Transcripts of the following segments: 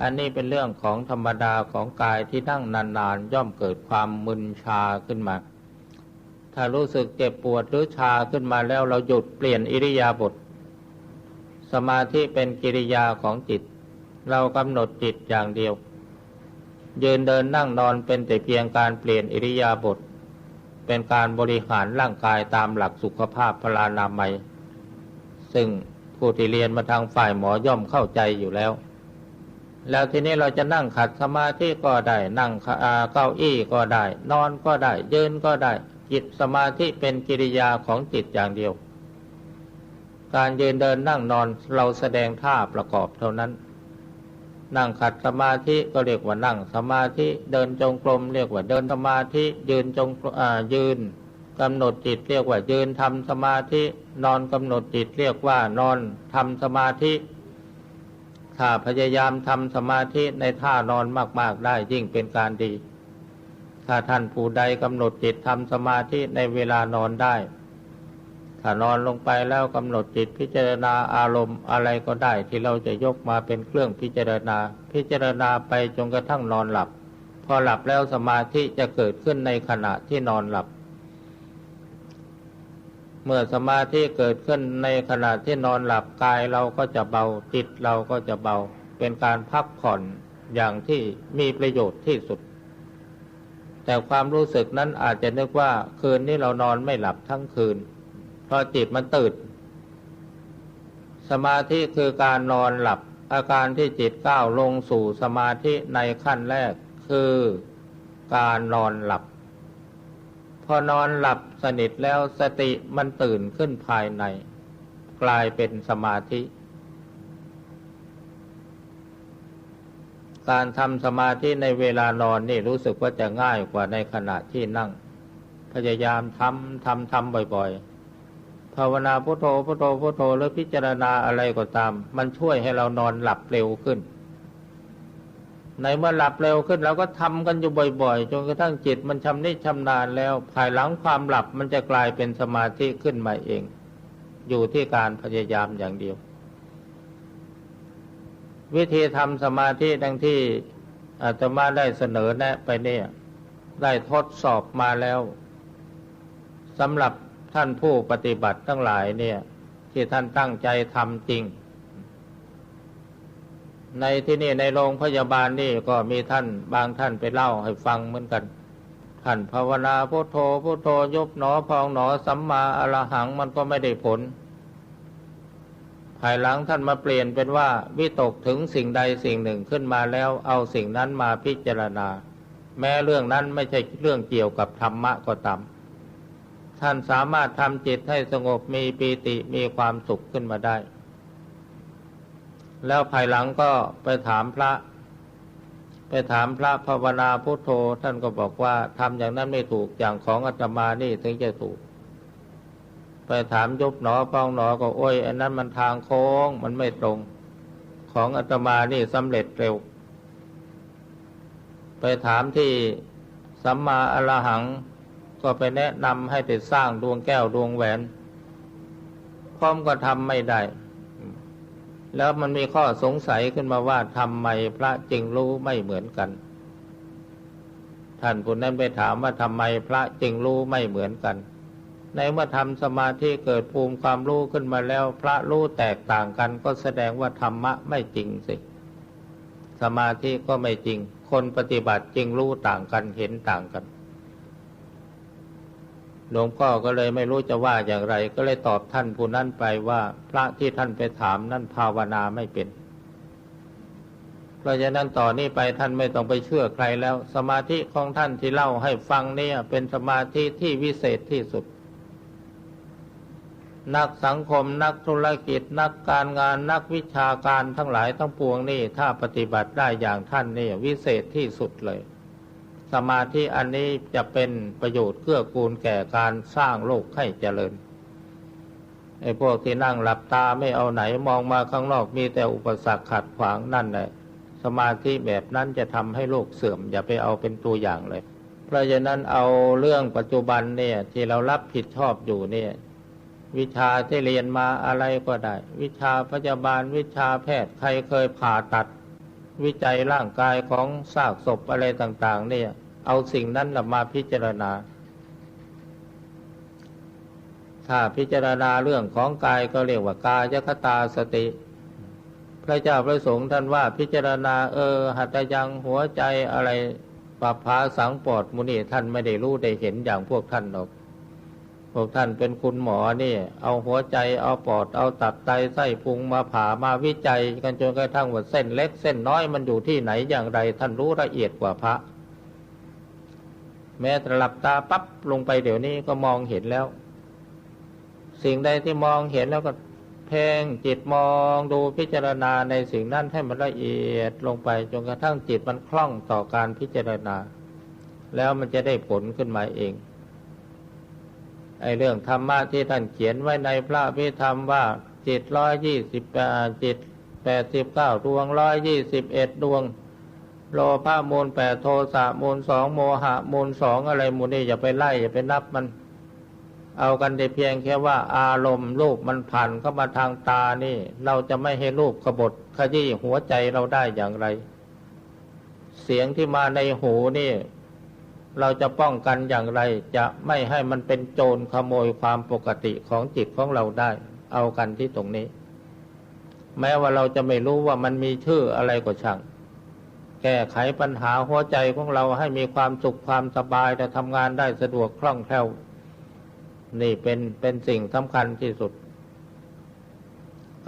อันนี้เป็นเรื่องของธรรมดาของกายที่นั่งนานๆ ย่อมเกิดความมึนชาขึ้นมา ถ้ารู้สึกเจ็บปวดหรือชาขึ้นมาแล้วเราหยุดเปลี่ยนอิริยาบถสมาธิเป็นกิริยาของจิต เรากำหนดจิตอย่างเดียว ยืนเดินนั่งนอนเป็นแต่เพียงการเปลี่ยนอิริยาบถเป็นการบริหารร่างกายตามหลักสุขภาพพลานามัย ซึ่งผู้ที่เรียนมาทางฝ่ายหมอย่อมเข้าใจอยู่แล้ว แล้วทีนี้เราจะนั่งขัดสมาธิก็ได้ นั่งเก้าอี้ก็ได้ นอนก็ได้ ยืนก็ได้ จิตสมาธิเป็นกิริยาของจิตอย่างเดียว การยืนเดินนั่งนอนเราแสดงท่าประกอบเท่านั้น นั่งขัดสมาธิก็เรียกว่านั่งสมาธิเดินจงกรมเรียกว่าเดินสมาธิยืนจงยืนกำหนดจิตเรียกว่ายืนทำสมาธิ นอนกำหนดจิตเรียกว่านอนทำสมาธิ ถ้าพยายามทำสมาธิในท่านอนมาก ๆ ได้ยิ่งเป็นการดี ถ้าท่านผู้ใดกำหนดจิตทำสมาธิในเวลานอนได้ ถ้านอนลงไปแล้วกำหนดจิตพิจารณาอารมณ์อะไรก็ได้ที่เราจะยกมาเป็นเครื่องพิจารณา พิจารณาไปจนกระทั่งนอนหลับ พอหลับแล้วสมาธิจะเกิดขึ้นในขณะที่นอนหลับ เมื่อสมาธิเกิดขึ้นในขณะที่นอนหลับกายเราก็จะเบาจิตเราก็จะเบา เป็นการพักผ่อนอย่างที่มีประโยชน์ที่สุด แต่ความรู้สึกนั้นอาจจะนึกว่าคืนนี้เรานอนไม่หลับทั้งคืน เพราะจิตมันตื่นสมาธิคือการนอนหลับ อาการที่จิตก้าวลงสู่สมาธิในขั้นแรกคือการนอนหลับ อนอนหลับสนิทแล้วสติมันตื่นขึ้นภายใน กลายเป็นสมาธิ การทำสมาธิในเวลานอนนี่รู้สึกว่าจะง่ายกว่าในขณะที่นั่ง พยายามทำทำทำบ่อยๆ ภาวนาพุโทโธพุโทโธพุโทโธหรือพิจารณาอะไรก็ตาม มันช่วยให้เรานอนหลับเร็วขึ้น ในเมื่อหลับเร็วขึ้นเราก็ทำกันอยู่บ่อย ๆ จนกระทั่งจิตมันชำนิชำนาญแล้ว ภายหลังความหลับมันจะกลายเป็นสมาธิขึ้นมาเอง อยู่ที่การพยายามอย่างเดียว วิธีทำสมาธิดังที่อาตมาได้เสนอแนะไปเนี่ย ได้ทดสอบมาแล้วสำหรับท่านผู้ปฏิบัติทั้งหลายเนี่ย ที่ท่านตั้งใจทำจริง ในที่นี่ในโรงพยาบาลนี่ก็มีท่านบางท่านไปเล่าให้ฟังเหมือนกัน ท่านภาวนาพุโทโธพุโทโธยบหนอพองหนอสัมมาอรหังมันก็ไม่ได้ผล ภายหลังท่านมาเปลี่ยนเป็นว่า วิตกถึงสิ่งใดสิ่งหนึ่งขึ้นมาแล้วเอาสิ่งนั้นมาพิจารณา แม้เรื่องนั้นไม่ใช่เรื่องเกี่ยวกับธรรมะก็ตามท่านสามารถทำจิตให้สงบมีปีติมีความสุขขึ้นมาได้ แล้วภายหลังก็ไปถามพระ ไปถามพระภาวนาพุทโธ ท่านก็บอกว่าทำอย่างนั้นไม่ถูกอย่างของอาตมานี่ถึงจะถูก ไปถามยุบหนอป้องหนอก็โอ้ยอันนั้นมันทางโค้งมันไม่ตรง ของอาตมานี่สำเร็จเร็ว ไปถามที่สัมมาอรหังก็ไปแนะนำให้ไปสร้างดวงแก้วดวงแหวนพร้อมก็ทำไม่ได้ แล้วมันมีข้อสงสัยขึ้นมาว่าทำไมพระจึงรู้ไม่เหมือนกัน ท่านผู้นั้นไปถามว่าทำไมพระจึงรู้ไม่เหมือนกัน ในเมื่อทำสมาธิเกิดภูมิความรู้ขึ้นมาแล้ว พระรู้แตกต่างกัน ก็แสดงว่าธรรมะไม่จริงสิ สมาธิก็ไม่จริง คนปฏิบัติจริงรู้ต่างกันเห็นต่างกัน หลวงพ่อก็เลยไม่รู้จะว่าอย่างไร ก็เลยตอบท่านผู้นั้นไปว่าพระที่ท่านไปถามนั่นภาวนาไม่เป็น เพราะฉะนั้นต่อนนี้ไปท่านไม่ต้องไปเชื่อใครแล้ว สมาธิของท่านที่เล่าให้ฟังเนี่ยเป็นสมาธิที่วิเศษที่สุด นักสังคมนักธุรกิจ นักการงานนักวิชาการทั้งหลายทั้งปวงนี่ถ้าปฏิบัติได้อย่างท่านนี่วิเศษที่สุดเลย สมาธิอันนี้จะเป็นประโยชน์เกื้อกูลแก่การสร้างโลกให้เจริญไอ้พวกที่นั่งหลับตาไม่เอาไหนมองมาข้างนอกมีแต่อุปสรรคขัดขวางนั่นแหละสมาธิแบบนั้นจะทำให้โลกเสื่อม อย่าไปเอาเป็นตัวอย่างเลย เพราะฉะนั้นเอาเรื่องปัจจุบันเนี่ยที่เรารับผิดชอบอยู่เนี่ยวิชาที่เรียนมาอะไรก็ได้ วิชาพยาบาลวิชาแพทย์ใครเคยผ่าตัด วิจัยร่างกายของซากศพอะไรต่าง ๆ เนี่ย เอาสิ่งนั้นมาพิจารณา ถ้าพิจารณาเรื่องของกายก็เรียกว่ากายคตาสติ พระเจ้าพระสงฆ์ท่านว่าพิจารณาเออ หัตยังหัวใจอะไรปภาสังปอดมุนีท่านไม่ได้รู้ได้เห็นอย่างพวกท่านหรอก พวกท่านเป็นคุณหมอนี่ เอาหัวใจเอาปอดเอาตับไตไส้พุงมาผ่ามาวิจัย กันจนกระทั่งว่าเส้นเล็กเส้นน้อยมันอยู่ที่ไหนอย่างไร ท่านรู้ละเอียดกว่าพระ แม้แต่หลับตาปั๊บลงไปเดี๋ยวนี้ก็มองเห็นแล้ว สิ่งใดที่มองเห็นแล้วก็เพ่งจิตมองดูพิจารณาในสิ่งนั้นให้มันละเอียดลงไปจนกระทั่งจิตมันคล่องต่อการพิจารณา แล้วมันจะได้ผลขึ้นมาเองไอเรื่องธรรมะที่ท่านเขียนไว้ในพระพิธรรมว่าจิตร้อยยี่สิบจิตแปดสิบเก้าดวงร้อยยี่สิบเอ็ดดวง โลภะมูลแปดโทสะมูลสองโมหะมูลสองอะไรมูลนี่อย่าไปไล่อย่าไปนับมัน เอากันได้เพียงแค่ว่า อารมณ์รูปมันผ่านเข้ามาทางตานี่ เราจะไม่ให้รูปกบฏขยี้หัวใจเราได้อย่างไร เสียงที่มาในหูนี่ เราจะป้องกันอย่างไร จะไม่ให้มันเป็นโจรขโมยความปกติของจิตของเราได้ เอากันที่ตรงนี้ แม้ว่าเราจะไม่รู้ว่ามันมีชื่ออะไรก็ช่าง แก้ไขปัญหาหัวใจของเราให้มีความสุขความสบายแต่ทำงานได้สะดวกคล่องแคล่ว นี่เป็นเป็นสิ่งสำคัญที่สุด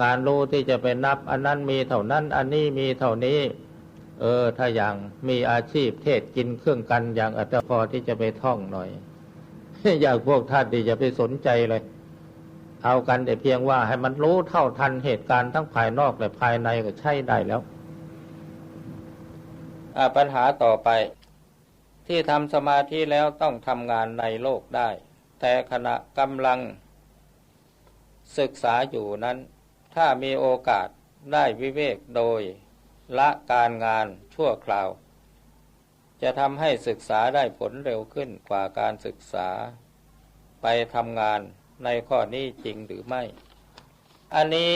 การรู้ที่จะไปนับ อันนั้นมีเท่านั้น อันนี้มีเท่านี้ เออ ถ้าอย่างมีอาชีพเทศกินเครื่องกันอย่างอัตพอที่จะไปท่องหน่อย อยากพวกท่านที่จะไปสนใจเลย เอากันแต่เพียงว่าให้มันรู้เท่าทันเหตุการณ์ทั้งภายนอกและภายในก็ใช่ได้แล้ว ปัญหาต่อไป ที่ทำสมาธิแล้วต้องทำงานในโลกได้ แต่ขณะกำลัง ศึกษาอยู่นั้น ถ้ามีโอกาสได้วิเวกโดย ละการงานชั่วคราว จะทำให้ศึกษาได้ผลเร็วขึ้นกว่าการศึกษา ไปทำงานในข้อนี้จริงหรือไม่ อันนี้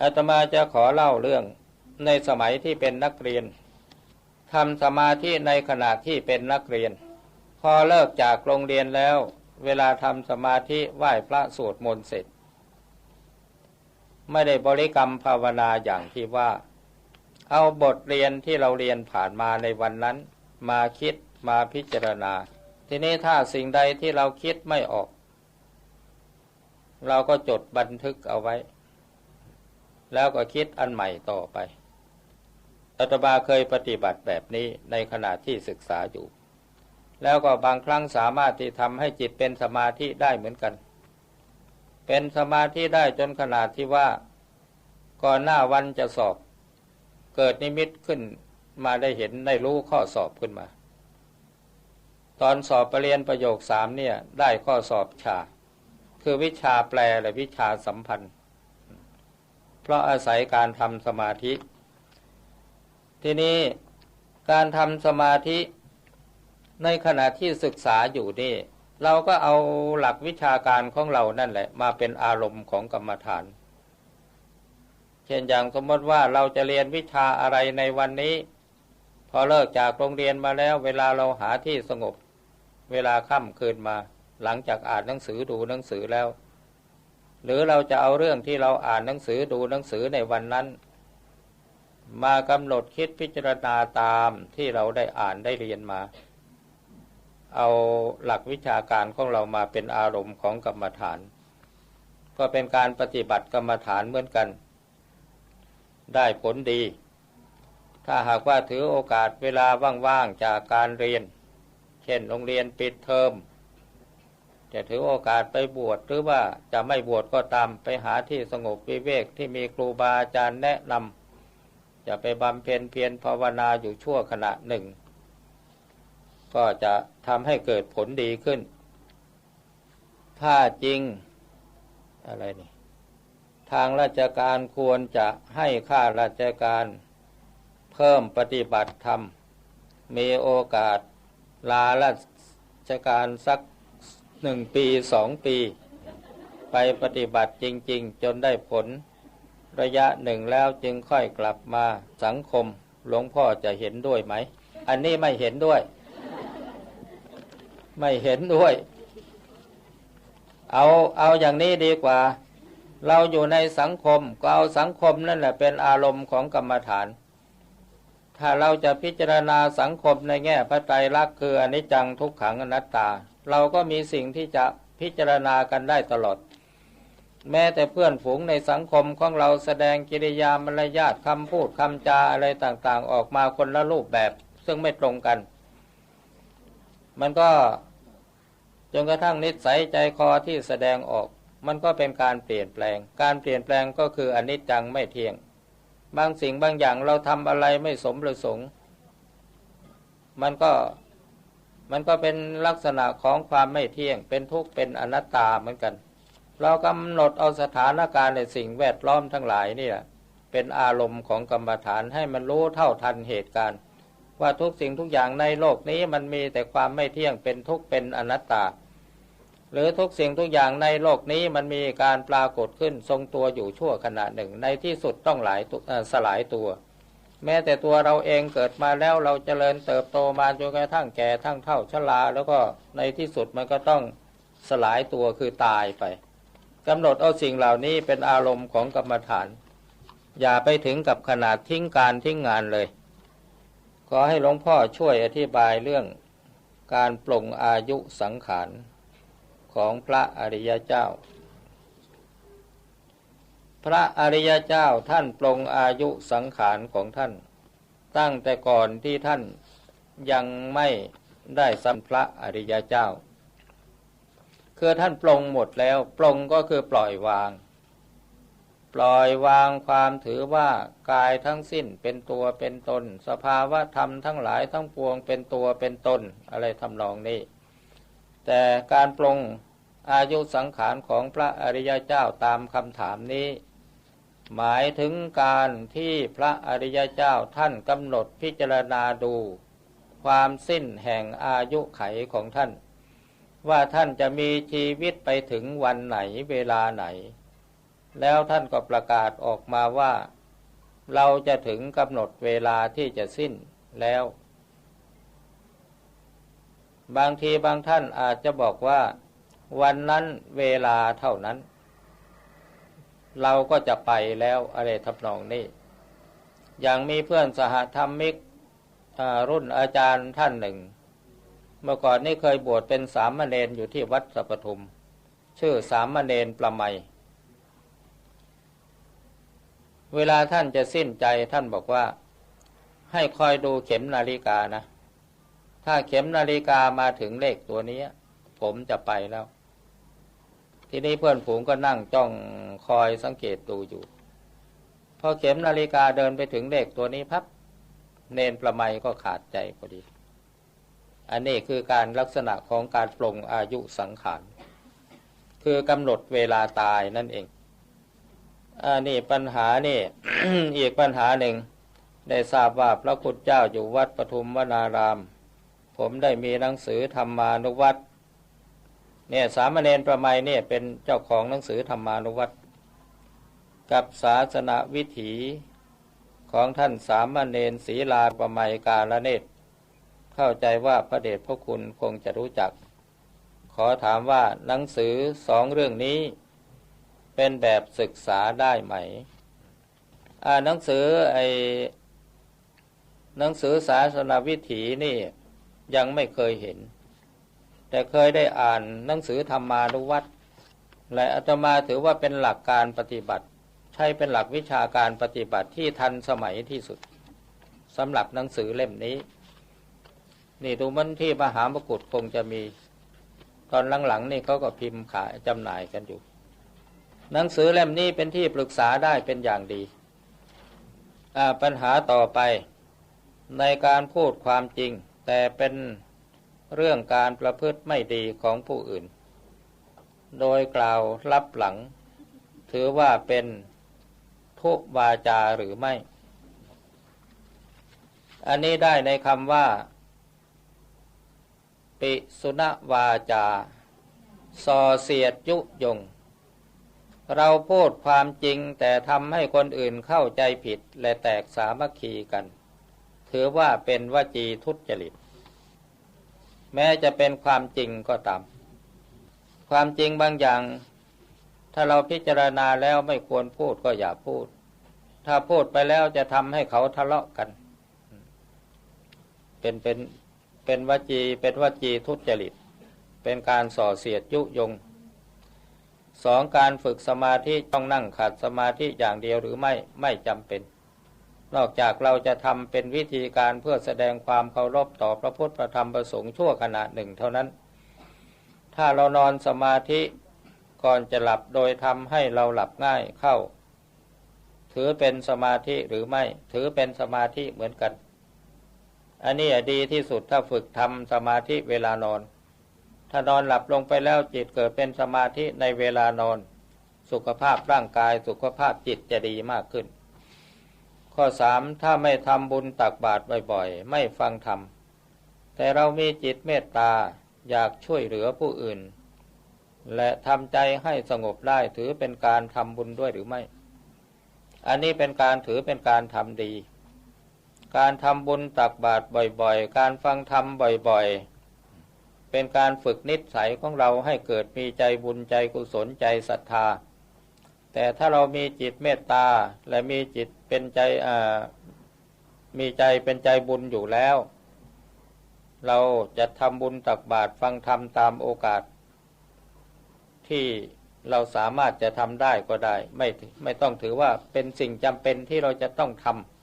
อาตมาจะขอเล่าเรื่องในสมัยที่เป็นนักเรียน ทำสมาธิในขณะที่เป็นนักเรียน พอเลิกจากโรงเรียนแล้ว เวลาทำสมาธิไหว้พระสวดมนต์เสร็จ ไม่ได้บริกรรมภาวนาอย่างที่ว่า เอาบทเรียนที่เราเรียนผ่านมาในวันนั้น มาคิดมาพิจารณา ทีนี้ถ้าสิ่งใดที่เราคิดไม่ออก เราก็จดบันทึกเอาไว้ แล้วก็คิดอันใหม่ต่อไป อาตมาเคยปฏิบัติแบบนี้ในขณะที่ศึกษาอยู่ แล้วก็บางครั้งสามารถที่ทำให้จิตเป็นสมาธิได้เหมือนกัน เป็นสมาธิได้จนขนาดที่ว่า ก่อนหน้าวันจะสอบ เกิดนิมิตขึ้นมาได้เห็นได้รู้ข้อสอบขึ้นมา ตอนสอบปรริญญาประโยคสามเนี่ยได้ข้อสอบชา คือวิชาแปลและวิชาสัมพันธ์ เพราะอาศัยการทำสมาธิ ทีนี้การทำสมาธิในขณะที่ศึกษาอยู่นี่ เราก็เอาหลักวิชาการของเรานั่นแหละ มาเป็นอารมณ์ของกรรมฐาน เช่นอย่างสมมติว่าเราจะเรียนวิชาอะไรในวันนี้ พอเลิกจากโรงเรียนมาแล้ว เวลาเราหาที่สงบ เวลาค่ำคืนมา หลังจากอ่านหนังสือดูหนังสือแล้ว หรือเราจะเอาเรื่องที่เราอ่านหนังสือดูหนังสือในวันนั้น มากำหนดคิดพิจารณาตามที่เราได้อ่านได้เรียนมา เอาหลักวิชาการของเรามาเป็นอารมณ์ของกรรมฐาน ก็เป็นการปฏิบัติกรรมฐานเหมือนกัน ได้ผลดี ถ้าหากว่าถือโอกาสเวลาว่างๆจากการเรียน เช่นโรงเรียนปิดเทอมจะถือโอกาสไปบวชหรือว่าจะไม่บวชก็ตามไปหาที่สงบวิเวกที่มีครูบาอาจารย์แนะนำ จะไปบำเพ็ญเพียรภาวนาอยู่ชั่วขณะหนึ่ง ก็จะทำให้เกิดผลดีขึ้น ถ้าจริงอะไรนี่ทางราชการควรจะให้ข้าราชการเพิ่มปฏิบัติธรรม มีโอกาสลาราชการสักหนึ่งปีสองปี ไปปฏิบัติจริง ๆ จนได้ผล ระยะหนึ่งแล้วจึงค่อยกลับมาสังคม หลวงพ่อจะเห็นด้วยไหม อันนี้ไม่เห็นด้วย ไม่เห็นด้วย เอาเอาอย่างนี้ดีกว่า เราอยู่ในสังคมก็เอาสังคมนั่นแหละเป็นอารมณ์ของกรรมฐาน ถ้าเราจะพิจารณาสังคมในแง่พระไตรลักษณ์คืออนิจจังทุกขังอนัตตา เราก็มีสิ่งที่จะพิจารณากันได้ตลอด แม้แต่เพื่อนฝูงในสังคมของเราแสดงกิริยามารยาทคำพูดคำจาอะไรต่างๆ ออกมาคนละรูปแบบ ซึ่งไม่ตรงกัน มันก็จนกระทั่งนิสัยใจคอที่แสดงออก มันก็เป็นการเปลี่ยนแปลง การเปลี่ยนแปลงก็คืออนิจจังไม่เที่ยง บางสิ่งบางอย่างเราทำอะไรไม่สมประสงค์ มันก็มันก็เป็นลักษณะของความไม่เที่ยง เป็นทุกข์เป็นอนัตตาเหมือนกัน เรากำหนดเอาสถานการณ์ในสิ่งแวดล้อมทั้งหลายนี่แหละเป็นอารมณ์ของกรรมฐานให้มันรู้เท่าทันเหตุการณ์ ว่าทุกสิ่งทุกอย่างในโลกนี้มันมีแต่ความไม่เที่ยงเป็นทุกข์เป็นอนัตตา หรือทุกสิ่งทุกอย่างในโลกนี้มันมีการปรากฏขึ้นทรงตัวอยู่ชั่วขณะหนึ่ง ในที่สุดต้องหลายสลายตัว แม้แต่ตัวเราเองเกิดมาแล้วเราจเจริญเติบโตมาจนกระทั่งแก่ทั้งเท่าชราแล้วก็ในที่สุดมันก็ต้องสลายตัวคือตายไป กำหนดเอาสิ่งเหล่านี้เป็นอารมณ์ของกรรมฐาน อย่าไปถึงกับขนาดทิ้งการทิ้งงานเลย ขอให้หลวงพ่อช่วยอธิบายเรื่องการปลงอายุสังขารของพระอริยเจ้า พระอริยเจ้าท่านปรงอายุสังขารของท่าน ตั้งแต่ก่อนที่ท่านยังไม่ได้สัมพระอริยเจ้า คือท่านปรงหมดแล้วปรงก็คือปล่อยวาง ปล่อยวางความถือว่ากายทั้งสิ้นเป็นตัวเป็นตน สภาวะธรรมทั้งหลายทั้งปวงเป็นตัวเป็นตนอะไรทำนองนี้ แต่การปรงอายุสังขารของพระอริยเจ้าตามคำถามนี้ หมายถึงการที่พระอริยเจ้าท่านกำหนดพิจารณาดู ความสิ้นแห่งอายุไขของท่าน ว่าท่านจะมีชีวิตไปถึงวันไหนเวลาไหน แล้วท่านก็ประกาศออกมาว่า เราจะถึงกำหนดเวลาที่จะสิ้นแล้ว บางทีบางท่านอาจจะบอกว่า วันนั้นเวลาเท่านั้น เราก็จะไปแล้วอะไรทำนองนี้ อย่างมีเพื่อนสหธรรมิกรุ่นอาจารย์ท่านหนึ่ง เมื่อก่อนนี้เคยบวชเป็นสามเณรอยู่ที่วัดสัพทุม ชื่อสามเณรประไมเวลาท่านจะสิ้นใจท่านบอกว่า ให้คอยดูเข็มนาฬิกานะ ถ้าเข็มนาฬิกามาถึงเลขตัวนี้ ผมจะไปแล้ว ทีนี้เพื่อนฝูงก็นั่งจ้องคอยสังเกตดูอยู่ พอเข็มนาฬิกาเดินไปถึงเลขตัวนี้พับ เนนประไมก็ขาดใจพอดี อันนี้คือการลักษณะของการปลงอายุสังขาร คือกำหนดเวลาตายนั่นเองอันนี้ปัญหานี่อีกปัญหาหนึ่ง ได้ทราบว่าพระคุณเจ้าอยู่วัดปทุมวนาราม ผมได้มีหนังสือธรรมานุวัตเนี่ยสามเณรประไมเนี่ยเป็นเจ้าของหนังสือธรรมานุวัตกับศาสนาวิถีของท่านสามเณรศีลาประไมกาลเนตร เข้าใจว่าพระเดชพระคุณคงจะรู้จัก ขอถามว่าหนังสือสองเรื่องนี้เป็นแบบศึกษาได้ไหมหนังสือไอหนังสือศาสนาวิถีนี่ยังไม่เคยเห็น แต่เคยได้อ่านหนังสือธรรมานุวัตรและอาตมาถือว่าเป็นหลักการปฏิบัติ ใช่เป็นหลักวิชาการปฏิบัติที่ทันสมัยที่สุดสำหรับหนังสือเล่มนี้ นี่ดูมันที่มหามกุฏคงจะมี ตอนหลังๆนี่เขาก็พิมพ์ขายจำหน่ายกันอยู่ หนังสือเล่มนี้เป็นที่ปรึกษาได้เป็นอย่างดี ปัญหาต่อไปในการพูดความจริง แต่เป็นเรื่องการประพฤติไม่ดีของผู้อื่น โดยกล่าวรับหลัง ถือว่าเป็นทุกวาจาหรือไม่ อันนี้ได้ในคำว่า ปิสุณวาจาสอเสียดยุยง เราพูดความจริงแต่ทำให้คนอื่นเข้าใจผิดและแตกสามัคคีกัน ถือว่าเป็นวจีทุจริต แม้จะเป็นความจริงก็ตาม ความจริงบางอย่าง ถ้าเราพิจารณาแล้วไม่ควรพูดก็อย่าพูด ถ้าพูดไปแล้วจะทำให้เขาทะเลาะกัน เป็นเป็น เป็นวจีเป็นวจีทุจริต เป็นการส่อเสียดยุยงสองการฝึกสมาธิต้องนั่งขัดสมาธิอย่างเดียวหรือไม่ไม่จำเป็น นอกจากเราจะทำเป็นวิธีการเพื่อแสดงความเคารพต่อพระพุทธพระธรรมประสงค์ชั่วขณะหนึ่งเท่านั้น ถ้าเรานอนสมาธิก่อนจะหลับโดยทำให้เราหลับง่ายเข้า ถือเป็นสมาธิหรือไม่ ถือเป็นสมาธิเหมือนกัน อันนี้ดีที่สุดถ้าฝึกทำสมาธิเวลานอน ถ้านอนหลับลงไปแล้วจิตเกิดเป็นสมาธิในเวลานอน สุขภาพร่างกายสุขภาพจิตจะดีมากขึ้น ข้อสามถ้าไม่ทำบุญตักบาตรบ่อยๆ ไม่ฟังธรรม แต่เรามีจิตเมตตาอยากช่วยเหลือผู้อื่น และทำใจให้สงบได้ถือเป็นการทำบุญด้วยหรือไม่ อันนี้เป็นการถือเป็นการทำดี การทำบุญตักบาตรบ่อย ๆ การฟังธรรมบ่อยๆ เป็นการฝึกนิสัยของเราให้เกิดมีใจบุญใจกุศลใจศรัทธา แต่ถ้าเรามีจิตเมตตาและมีจิตเป็นใจมีใจเป็นใจบุญอยู่แล้ว เราจะทำบุญตักบาตรฟังธรรมตามโอกาส ที่เราสามารถจะทำได้ก็ได้ ไม่ไม่ต้องถือว่าเป็นสิ่งจำเป็นที่เราจะต้องทำ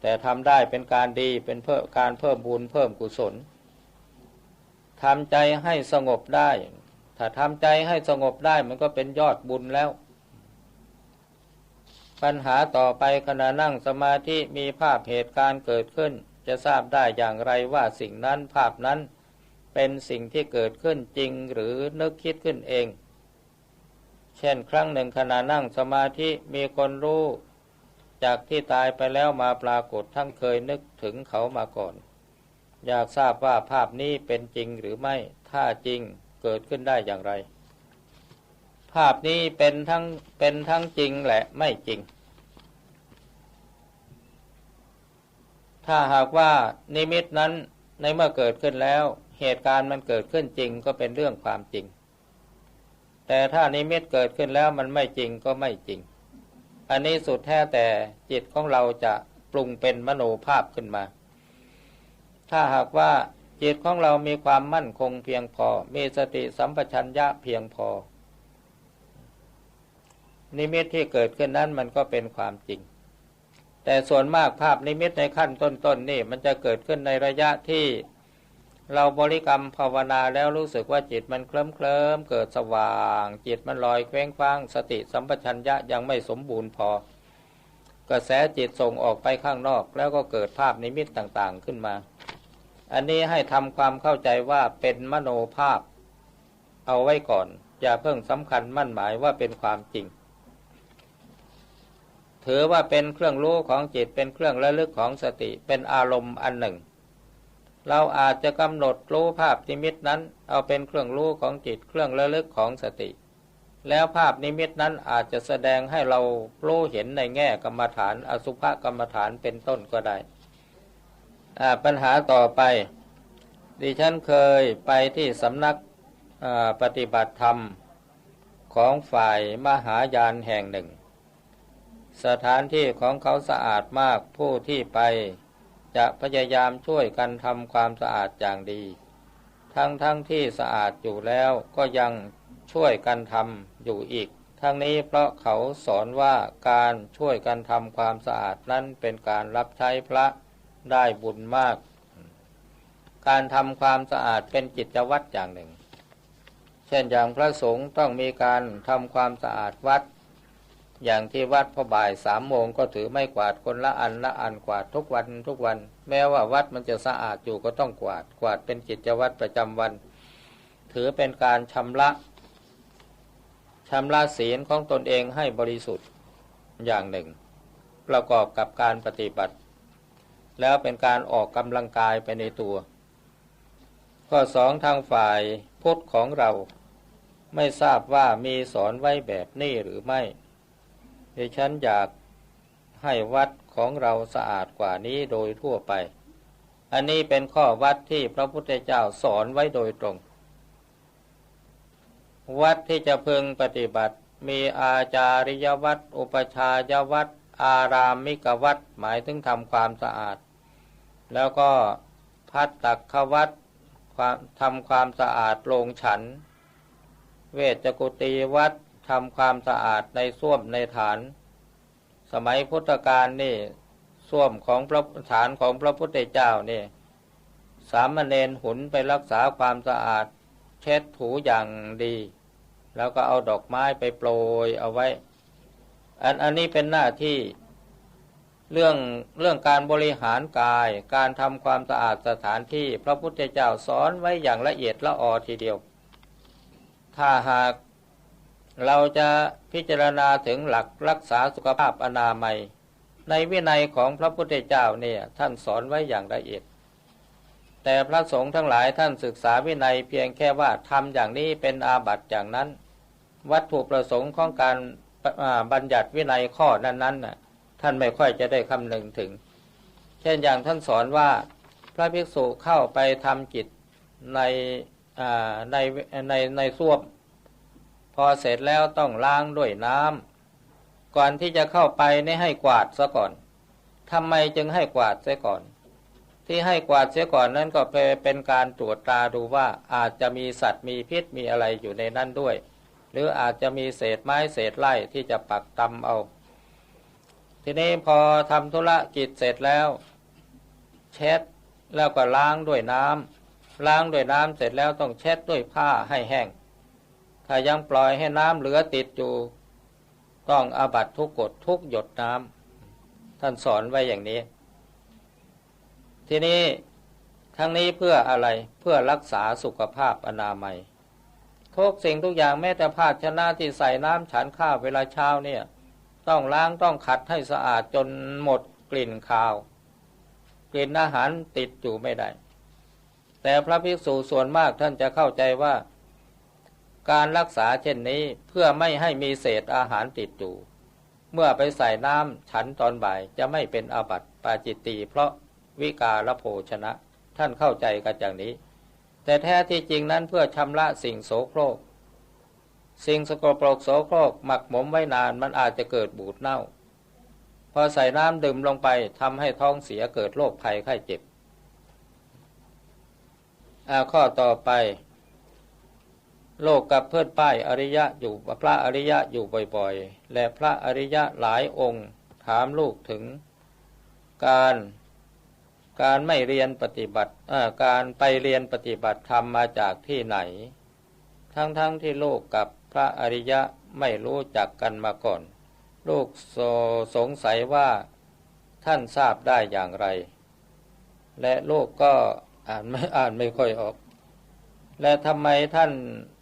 แต่ทำได้เป็นการดีเป็นเพื่อการเพิ่มบุญเพิ่มกุศลทำใจให้สงบได้ ถ้าทำใจให้สงบได้มันก็เป็นยอดบุญแล้ว ปัญหาต่อไปขณะนั่งสมาธิมีภาพเหตุการณ์เกิดขึ้น จะทราบได้อย่างไรว่าสิ่งนั้นภาพนั้นเป็นสิ่งที่เกิดขึ้นจริงหรือนึกคิดขึ้นเอง เช่นครั้งหนึ่งขณะนั่งสมาธิมีคนรู้ จากที่ตายไปแล้วมาปรากฏทั้งเคยนึกถึงเขามาก่อน อยากทราบว่าภาพนี้เป็นจริงหรือไม่ถ้าจริงเกิดขึ้นได้อย่างไร ภาพนี้เป็นทั้งเป็นทั้งจริงและไม่จริง ถ้าหากว่านิมิตนั้นในเมื่อเกิดขึ้นแล้ว เหตุการณ์มันเกิดขึ้นจริงก็เป็นเรื่องความจริง แต่ถ้านิมิตเกิดขึ้นแล้วมันไม่จริงก็ไม่จริง อันนี้สุดแท้แต่จิตของเราจะปรุงเป็นมโนภาพขึ้นมา ถ้าหากว่าจิตของเรามีความมั่นคงเพียงพอ มีสติสัมปชัญญะเพียงพอ นิมิตที่เกิดขึ้นนั้นมันก็เป็นความจริง แต่ส่วนมากภาพนิมิตในขั้นต้นๆนนี่มันจะเกิดขึ้นในระยะที่ เราบริกรรมภาวนาแล้วรู้สึกว่าจิตมันเคลิ้มเคลิมเกิดสว่าง จิตมันลอยเคว้งคว้าง สติสัมปชัญญะยังไม่สมบูรณ์พอ กระแสจิตส่งออกไปข้างนอกแล้วก็เกิดภาพนิมิตต่างๆขึ้นมา อันนี้ให้ทำความเข้าใจว่าเป็นมโนภาพ เอาไว้ก่อน อย่าเพิ่งสำคัญมั่นหมายว่าเป็นความจริง ถือว่าเป็นเครื่องรู้ของจิตเป็นเครื่องระลึกของสติเป็นอารมณ์อันหนึ่ง เราอาจจะกำหนดรู้ภาพนิมิตนั้น เอาเป็นเครื่องรู้ของจิตเครื่องระลึกของสติ แล้วภาพนิมิตนั้นอาจจะแสดงให้เรารู้เห็นในแง่กรรมฐานอสุภกรรมฐานเป็นต้นก็ได้ปัญหาต่อไปดิฉันเคยไปที่สำนักปฏิบัติธรรมของฝ่ายมหายานแห่งหนึ่ง สถานที่ของเขาสะอาดมากผู้ที่ไป จะพยายามช่วยกันทำความสะอาดอย่างดี ทั้งทั้งที่สะอาดอยู่แล้วก็ยังช่วยกันทำอยู่อีก ทั้งนี้เพราะเขาสอนว่าการช่วยกันทำความสะอาดนั้นเป็นการรับใช้พระได้บุญมาก การทำความสะอาดเป็นกิจวัตรอย่างหนึ่ง เช่นอย่างพระสงฆ์ต้องมีการทำความสะอาดวัด อย่างที่วัดพอบ่ายสามโมงก็ถือไม่กวาดคนละอันละอันกวาดทุกวันทุกวัน แม้ว่าวัดมันจะสะอาดอยู่ก็ต้องกวาดกวาดเป็นกิจวัตรประจำวัน ถือเป็นการชำระชำระศีลของตนเองให้บริสุทธิ์อย่างหนึ่ง ประกอบกับการปฏิบัติ แล้วเป็นการออกกำลังกายไปในตัว ข้อสองทางฝ่ายพุทธของเรา ไม่ทราบว่ามีสอนไว้แบบนี้หรือไม่ ดิฉันอยากให้วัดของเราสะอาดกว่านี้โดยทั่วไป อันนี้เป็นข้อวัดที่พระพุทธเจ้าสอนไว้โดยตรง วัดที่จะพึงปฏิบัติมีอาจาริยวัด อุปชายวัด อารามมิกวัด หมายถึงทำความสะอาด แล้วก็พัดตักขวัดทำความสะอาดโรงฉัน เวชกุตีวัด ทำความสะอาดในส้วมในฐาน สมัยพุทธกาลนี่ส้วมของพระฐานของพระพุทธเจ้านี่สามเณรหุนไปรักษาความสะอาด เช็ดถูอย่างดี แล้วก็เอาดอกไม้ไปโปรยเอาไว้ อันอันนี้เป็นหน้าที่เรื่องเรื่องการบริหารกาย การทำความสะอาดสถานที่ พระพุทธเจ้าสอนไว้อย่างละเอียดละออทีเดียว ถ้าหาก เราจะพิจารณาถึงหลักรักษาสุขภาพอนามัย ในวินัยของพระพุทธเจ้าเนี่ยท่านสอนไว้อย่างละเอียด แต่พระสงฆ์ทั้งหลายท่านศึกษาวินัยเพียงแค่ว่าทำอย่างนี้เป็นอาบัติอย่างนั้น วัตถุประสงค์ของการบัญญัติวินัยข้อนั้นๆน่ะท่านไม่ค่อยจะได้คำนึงถึง เช่นอย่างท่านสอนว่าพระภิกษุเข้าไปทำกิจในในในในส้วม อเสร็จแล้วต้องล้างด้วยน้ำก่อนที่จะเข้าไปนี่ให้กวาดซะก่อนทำไมจึงให้กวาดเสียก่อน ที่ให้กวาดเสียก่อนนั้นก็เป็นการตรวจตาดูว่าอาจจะมีสัตว์มีพิษมีอะไรอยู่ในนั้นด้วย หรืออาจจะมีเศษไม้เศษไร่ที่จะปักตำเอา ทีนี้พอทำธุระกิจเสร็จแล้ว เช็ดแล้วก็ล้างด้วยน้ำล้างด้วยน้ำเสร็จแล้วต้องเช็ดด้วยผ้าให้แห้ง ถ้ายังปล่อยให้น้ำเหลือติดอยู่ ต้องอาบัตทุกกฎทุกหยดน้ำท่านสอนไว้อย่างนี้ ทีนี้ทั้งนี้เพื่ออะไรเพื่อรักษาสุขภาพอนามัยทุกสิ่งทุกอย่างแม้แต่ภาชนะที่ใส่น้ำฉันข้าวเวลาเช้าเนี่ย ต้องล้างต้องขัดให้สะอาดจนหมดกลิ่นคาว กลิ่นอาหารติดอยู่ไม่ได้ แต่พระภิกษุส่วนมากท่านจะเข้าใจว่า การรักษาเช่นนี้เพื่อไม่ให้มีเศษอาหารติดอยู่ เมื่อไปใส่น้ำฉันตอนบ่ายจะไม่เป็นอาบัติปาจิตตีเพราะวิกาลโภชนะ ท่านเข้าใจกันอย่างนี้ แต่แท้ที่จริงนั้นเพื่อชำระสิ่งโสโครก สิ่งสกปรกโสโครกหมักหมมไว้นานมันอาจจะเกิดบูดเน่า พอใส่น้ำดื่มลงไปทำให้ท้องเสียเกิดโรคภัยไข้เจ็บข้อต่อไป โลกกับเพื่อนป้ายอริยะอยู่พระอริยะอยู่บ่อยๆ และพระอริยะหลายองค์ถามลูกถึง การการไม่เรียนปฏิบัติการไปเรียนปฏิบัติธรรมมาจากที่ไหน ทั้งๆทที่โลกกับพระอริยะไม่รู้จักกันมาก่อน ลูกโสสงสัยว่าท่านทราบได้อย่างไร และลูกก็อ่านไม่อ่านไม่ค่อยออก และทำไมท่าน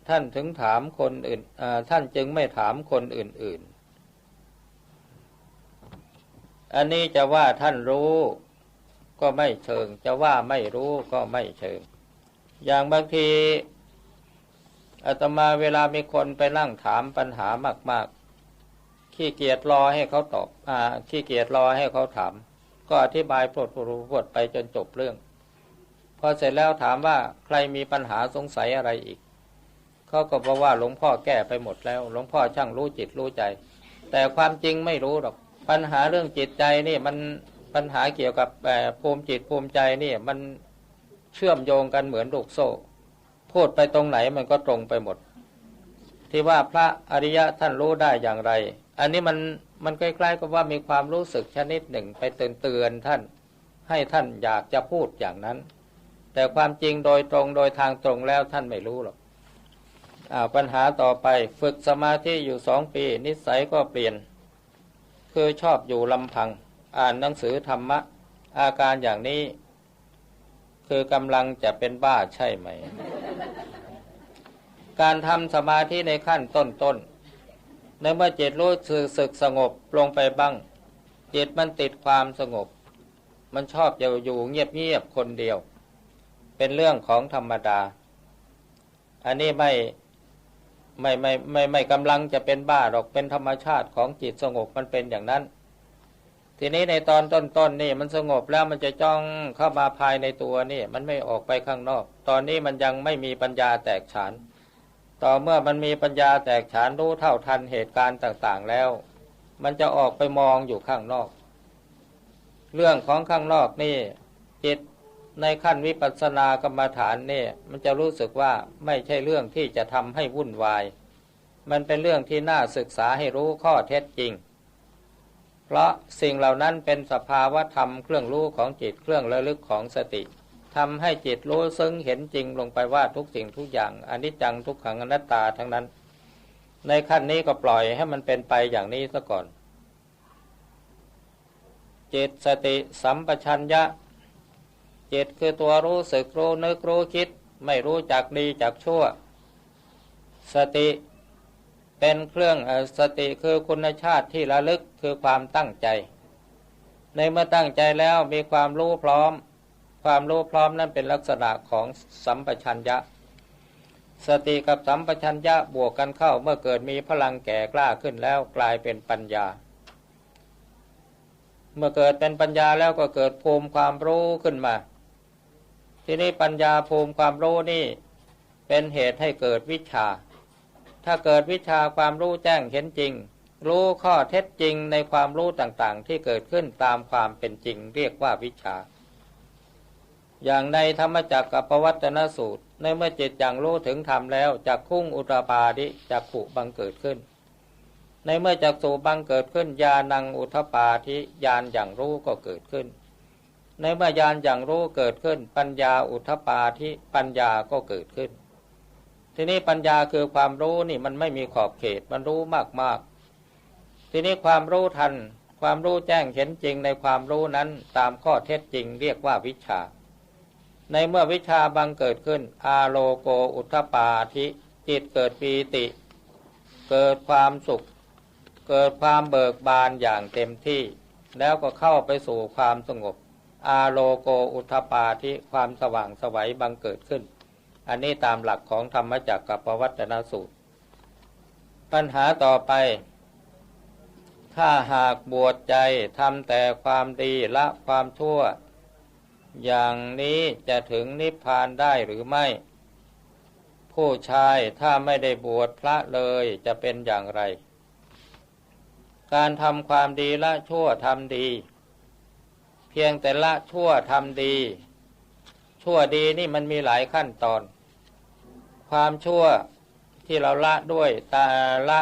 ท่านถึงถามคนอื่นท่านจึงไม่ถามคนอื่น ๆ อันนี้จะว่าท่านรู้ก็ไม่เชิง จะว่าไม่รู้ก็ไม่เชิง อย่างบางทีอาตมาเวลามีคนไปนั่งถามปัญหามาก ๆ ขี้เกียจรอให้เขาตอบอขี้เกียจรอให้เขาถาม ก็อธิบายโปรดปรูดไปจนจบเรื่อง พอเสร็จแล้วถามว่าใครมีปัญหาสงสัยอะไรอีก เขาก็บอกว่าหลวงพ่อแก้ไปหมดแล้ว หลวงพ่อช่างรู้จิตรู้ใจ แต่ความจริงไม่รู้หรอก ปัญหาเรื่องจิตใจนี่มันปัญหาเกี่ยวกับภูมิจิตภูมิใจนี่มันเชื่อมโยงกันเหมือนลูกโซ่ พูดไปตรงไหนมันก็ตรงไปหมด ที่ว่าพระอริยะท่านรู้ได้อย่างไร อันนี้มันมันใกล้ๆกับว่ามีความรู้สึกชนิดหนึ่งไปเตือนเตือนท่าน ให้ท่านอยากจะพูดอย่างนั้น แต่ความจริงโดยตรงโดยทางตรงแล้วท่านไม่รู้หรอก ปัญหาต่อไปฝึกสมาธิอยู่สองปี นิสัยก็เปลี่ยน คือชอบอยู่ลำพัง อ่านหนังสือธรรมะ อาการอย่างนี้ คือกำลังจะเป็นบ้าใช่ไหม การทำสมาธิในขั้นต้นๆในเมื่อจิตรู้สึกสึกสงบลงไปบ้าง จิตมันติดความสงบ มันชอบจะอยู่เงียบๆคนเดียว เป็นเรื่องของธรรมดา อันนี้ไม่ ไม่ไม่ไม่ไม่กำลังจะเป็นบ้าหรอกเป็นธรรมชาติของจิตสงบมันเป็นอย่างนั้น ทีนี้ในตอนต้นๆนนี่มันสงบแล้วมันจะจ้องเข้ามาภายในตัวนี่ มันไม่ออกไปข้างนอก ตอนนี้มันยังไม่มีปัญญาแตกฉาน ต่อเมื่อมันมีปัญญาแตกฉานรู้เท่าทันเหตุการณ์ต่างๆแล้ว มันจะออกไปมองอยู่ข้างนอก เรื่องของข้างนอกนี่จิต ในขั้นวิปัสสนากรรมฐานเนี่ยมันจะรู้สึกว่าไม่ใช่เรื่องที่จะทำให้วุ่นวาย มันเป็นเรื่องที่น่าศึกษาให้รู้ข้อเท็จจริง เพราะสิ่งเหล่านั้นเป็นสภาวะธรรมเครื่องรู้ของจิตเครื่องระลึกของสติทำให้จิตรู้ซึ้งเห็นจริงลงไปว่าทุกสิ่งทุกอย่างอนิจจังทุกขังอนัตตาทั้งนั้น ในขั้นนี้ก็ปล่อยให้มันเป็นไปอย่างนี้ซะก่อนจิตสติสัมปชัญญะ จิตคือตัวรู้สึกรู้นึกรู้คิด ไม่รู้จักดีจักชั่ว สติเป็นเครื่องสติคือคุณชาติที่ระลึกคือความตั้งใจ ในเมื่อตั้งใจแล้วมีความรู้พร้อม ความรู้พร้อมนั้นเป็นลักษณะของสัมปชัญญะ สติกับสัมปชัญญะบวกกันเข้าเมื่อเกิดมีพลังแก่กล้าขึ้นแล้วกลายเป็นปัญญา เมื่อเกิดเป็นปัญญาแล้วก็เกิดภูมิความรู้ขึ้นมา ที่นี้ปัญญาภูมิความรู้นี่ เป็นเหตุให้เกิดวิชา ถ้าเกิดวิชาความรู้แจ้งเห็นจริง รู้ข้อเท็จจริงในความรู้ต่างๆ ที่เกิดขึ้นตามความเป็นจริงเรียกว่าวิชา อย่างในธรรมจักรกับปวัตนสูตร ในเมื่อจิตอย่างรู้ถึงธรรมแล้วจักคุ้งอุตปาดิจักขุบังเกิดขึ้นในเมื่อจักสูบังเกิดขึ้นญาณังอุทปาทิญาณอย่างรู้ก็เกิดขึ้น ในเมื่อญาณอย่างรู้เกิดขึ้น ปัญญาอุทปาทิปัญญาก็เกิดขึ้น ทีนี้ปัญญาคือความรู้นี่มันไม่มีขอบเขตมันรู้มากมากทีนี้ความรู้ทัน ความรู้แจ้งเห็นจริงในความรู้นั้นตามข้อเท็จจริงเรียกว่าวิชา ในเมื่อวิชาบังเกิดขึ้น อาโลโกอุทปาธิจิตเกิดปีติ เกิดความสุข เกิดความเบิกบานอย่างเต็มที่ แล้วก็เข้าไปสู่ความสงบ อาโลโกอุทปาธิความสว่างสวัยบังเกิดขึ้น อันนี้ตามหลักของธรรมจักรกับปวัตนสูตร ปัญหาต่อไป ถ้าหากบวชใจทำแต่ความดีละความชั่ว อย่างนี้จะถึงนิพพานได้หรือไม่ ผู้ชายถ้าไม่ได้บวชพระเลยจะเป็นอย่างไร การทำความดีละชั่วทำดี เพียงแต่ละชั่วทำดี ชั่วดีนี่มันมีหลายขั้นตอน ความชั่วที่เราละด้วยตาละ